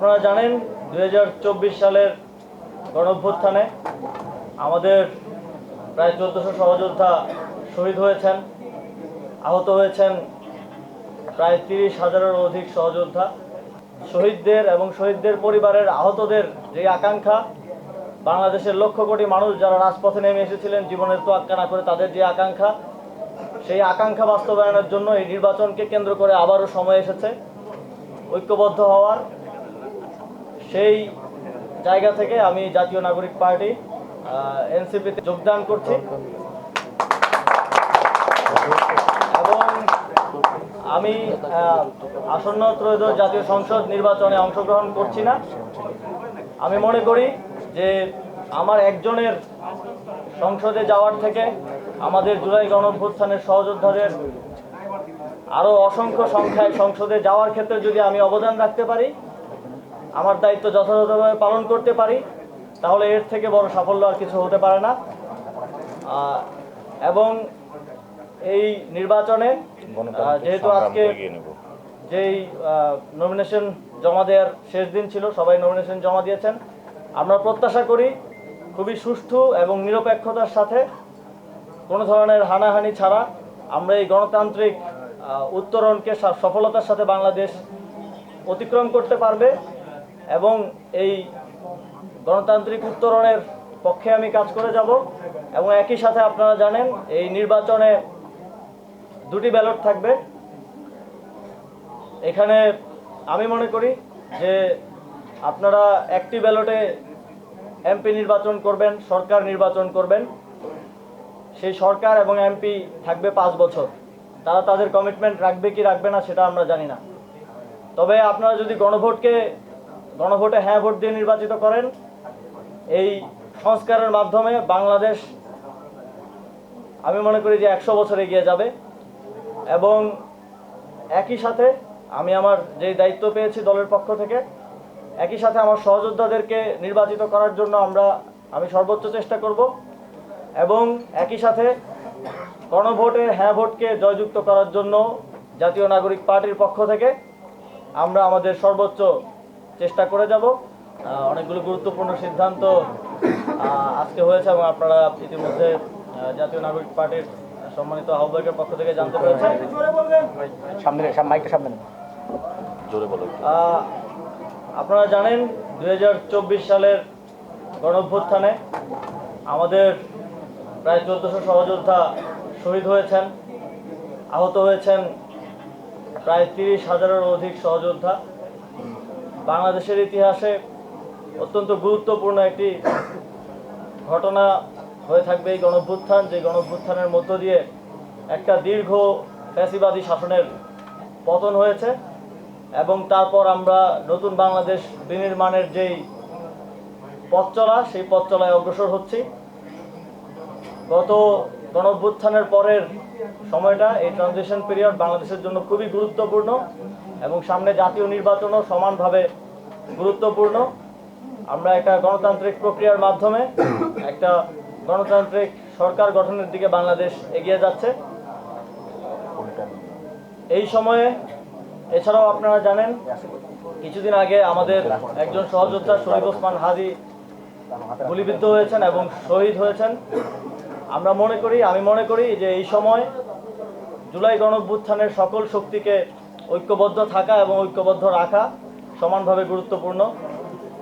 আপনারা জানেন দু হাজার চব্বিশ সালের গণঅভ্যুত্থানে আমাদের প্রায় চোদ্দশো সহযোদ্ধা শহীদ হয়েছেন, আহত হয়েছেন প্রায় তিরিশ হাজারের অধিক সহযোদ্ধা। শহীদদের এবং শহীদদের পরিবারের আহতদের যে আকাঙ্ক্ষা, বাংলাদেশের লক্ষ কোটি মানুষ যারা রাজপথে নেমে এসেছিলেন, জীবনের তো তোয়াক্কা না করে তাদের যে আকাঙ্ক্ষা, সেই আকাঙ্ক্ষা বাস্তবায়নের জন্য এই নির্বাচনকে কেন্দ্র করে আবারও সময় এসেছে। ঐক্যবদ্ধ হওয়ার সেই জায়গা থেকে আমি জাতীয় নাগরিক পার্টি এনসিপিতে যোগদান করছি। এবং আমি আসন্ন ত্রয়োদশ জাতীয় সংসদ নির্বাচনে অংশগ্রহণ করছি না। আমি মনে করি যে আমার একজনের সংসদে যাওয়ার থেকে আমাদের জুলাই গণঅভ্যুত্থানের সহযোদ্ধাদের আরও অসংখ্য সংখ্যায় সংসদে যাওয়ার ক্ষেত্রে যদি আমি অবদান রাখতে পারি আমার দায়িত্ব যথাযথভাবে পালন করতে পারি তাহলে এর থেকে বড় সাফল্য আর কিছু হতে পারে না। এবং এই নির্বাচনে যেহেতু আজকে যেই নমিনেশন জমা দেওয়ার শেষ দিন ছিল সবাই নমিনেশন জমা দিয়েছেন। আমরা প্রত্যাশা করি খুবই সুষ্ঠু এবং নিরপেক্ষতার সাথে কোনো ধরনের হানাহানি ছাড়া আমরা এই গণতান্ত্রিক উত্তরণকে সফলতার সাথে বাংলাদেশ অতিক্রম করতে পারবে। এবং এই গণতান্ত্রিক উত্তরণের পক্ষে আমি কাজ করে যাব এবং একই সাথে আপনারা জানেন এই নির্বাচনে দুটি ব্যালট থাকবে। এখানে আমি মনে করি যে আপনারা একটি ব্যালটে এমপি নির্বাচন করবেন, সরকার নির্বাচন করবেন। সেই সরকার এবং এমপি থাকবে পাঁচ বছর। তারা তাদের কমিটমেন্ট রাখবে কি রাখবে না সেটা আমরা জানি না। তবে আপনারা যদি গণভোটকে গণভোটে হ্যাঁ ভোট দিয়ে নির্বাচিত করেন। এই সংস্কারের মাধ্যমে বাংলাদেশ, আমি মনে করি যে একশো বছর এগিয়ে যাবে। এবং একই সাথে আমি আমার যেই দায়িত্ব পেয়েছি দলের পক্ষ থেকে, একই সাথে আমার সহযোদ্ধাদেরকে নির্বাচিত করার জন্য আমরা, আমি সর্বোচ্চ চেষ্টা করব। এবং একই সাথে গণভোটে হ্যাঁ ভোটকে জয়যুক্ত করার জন্য জাতীয় নাগরিক পার্টির পক্ষ থেকে আমরা আমাদের সর্বোচ্চ চেষ্টা করে যাব। অনেকগুলো গুরুত্বপূর্ণ সিদ্ধান্ত আজকে হয়েছে এবং আপনারা ইতিমধ্যে জাতীয় নাগরিক পার্টির সম্মানিত আহ্বায়কের পক্ষ থেকে জানতে পেরেছেন। সামনে মাইকটা সামনে আপনারা জানেন দুই হাজার চব্বিশ সালের গণঅভ্যুত্থানে আমাদের প্রায় চোদ্দশো সহযোদ্ধা শহীদ হয়েছেন আহত হয়েছেন প্রায় তিরিশ হাজারের অধিক সহযোদ্ধা। বাংলাদেশের ইতিহাসে অত্যন্ত গুরুত্বপূর্ণ একটি ঘটনা হয়ে থাকবে এই গণঅভ্যুত্থান যে গণভ্যুত্থানের মধ্য দিয়ে একটা দীর্ঘ ফ্যাসিবাদী শাসনের পতন হয়েছে এবং তারপর আমরা নতুন বাংলাদেশ বিনির্মাণের যেই পথ চলা সেই পথ চলায় অগ্রসর হচ্ছি। গত গণঅভ্যুত্থানের পরের সময়টা এই ট্রানজিশন পিরিয়ড বাংলাদেশের জন্য খুবই গুরুত্বপূর্ণ এবং সামনে জাতীয় নির্বাচনও সমানভাবে গুরুত্বপূর্ণ। আমরা একটা গণতান্ত্রিক প্রক্রিয়ার মাধ্যমে একটা গণতান্ত্রিক সরকার গঠনের দিকে বাংলাদেশ এগিয়ে যাচ্ছে। এই সময়ে এছাড়াও আপনারা জানেন, কিছুদিন আগে আমাদের একজন সহযোদ্ধা শরীফ ওসমান হাদি গুলিবিদ্ধ হয়েছেন এবং শহীদ হয়েছেন। আমরা মনে করি, আমি মনে করি যে এই সময় জুলাই গণভ্যুত্থানের সকল শক্তিকে ঐক্যবদ্ধ থাকা এবং ঐক্যবদ্ধ রাখা সমানভাবে গুরুত্বপূর্ণ।